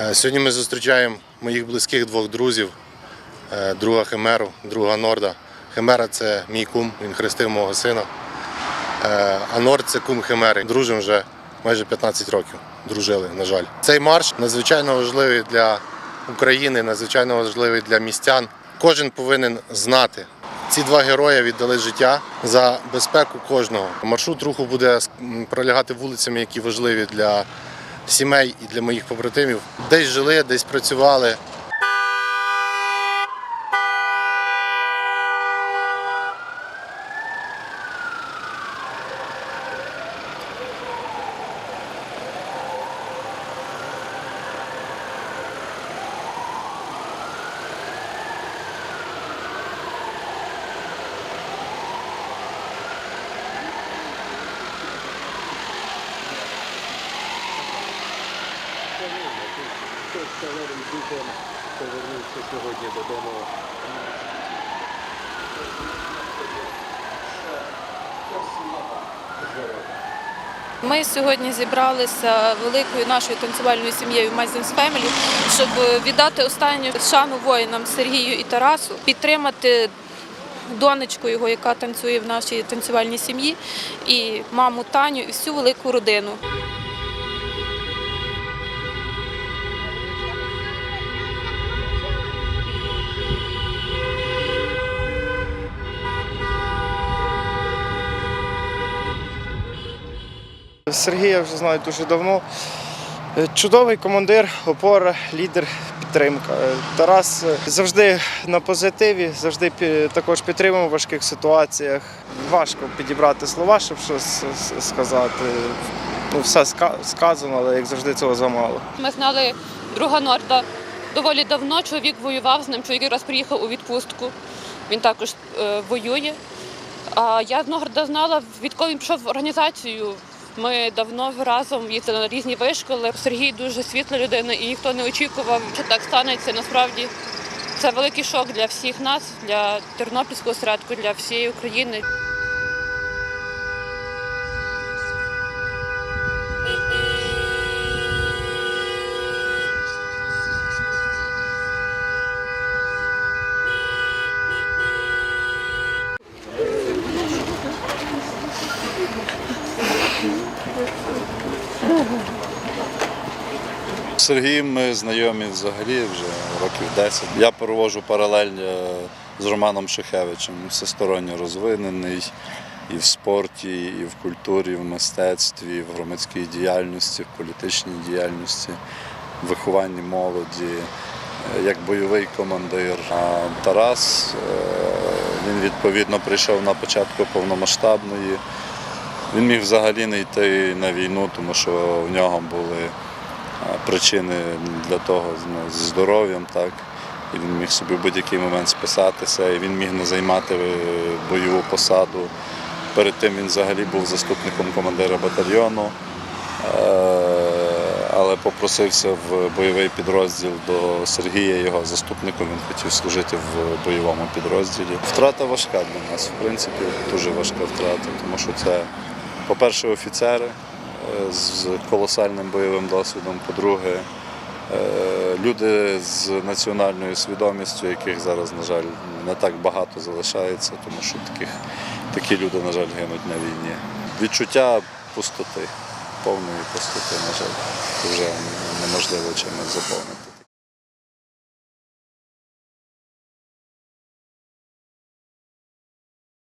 Е, Сьогодні ми зустрічаємо моїх близьких двох друзів, е, друга Химеру, друга Норда. Химера це мій кум, він хрестив мого сина. Е, А Норд це кум Химери. Дружимо вже майже 15 років. Дружили, на жаль. Цей марш надзвичайно важливий для України, надзвичайно важливий для містян. Кожен повинен знати. Ці два герої віддали життя за безпеку кожного. Маршрут руху буде пролягати вулицями, які важливі для сімей і для моїх побратимів. Десь жили, десь працювали. Шаленим духом повернувся сьогодні додому. Ми сьогодні зібралися великою нашою танцювальною сім'єю Mazins Family, щоб віддати останню шану воїнам Сергію і Тарасу, підтримати донечку його, яка танцює в нашій танцювальній сім'ї, і маму Таню, і всю велику родину. Сергія вже знаю дуже давно. Е, Чудовий командир, опора, лідер, підтримка. Е, Тарас е, завжди на позитиві, завжди також підтримує в важких ситуаціях. Важко підібрати слова, щоб щось сказати. Ну, все сказано, але як завжди цього замало. Ми знали друга Норда доволі давно. Чоловік воював з ним. Чоловік якраз приїхав у відпустку. Він також воює. А я Норда знала, відколи він пішов в організацію. Ми давно разом їздили на різні вишколи. Сергій дуже світла людина, і ніхто не очікував, що так станеться. Насправді це великий шок для всіх нас, для Тернопільського осередку, для всієї України. З Сергієм ми знайомі взагалі вже років 10. Я проводжу паралель е, з Романом Шухевичем. Всесторонньо розвинений і в спорті, і в культурі, і в мистецтві, і в громадській діяльності, в політичній діяльності, в вихованні молоді, е, як бойовий командир. А Тарас е, він відповідно прийшов на початку повномасштабної. Він міг взагалі не йти на війну, тому що в нього були причини для того ну, зі здоров'ям, так. І він міг собі в будь-який момент списатися, і він міг не займати е, бойову посаду. Перед тим він взагалі був заступником командира батальйону, е, але попросився в бойовий підрозділ до Сергія, його заступником. Він хотів служити в бойовому підрозділі. Втрата важка для нас, в принципі, дуже важка втрата, тому що це, по-перше, офіцери е, з колосальним бойовим досвідом. По-друге, е, люди з національною свідомістю, яких зараз, на жаль, не так багато залишається, тому що таких, такі люди, на жаль, гинуть на війні. Відчуття пустоти, повної пустоти, на жаль, вже неможливо чимось заповнити.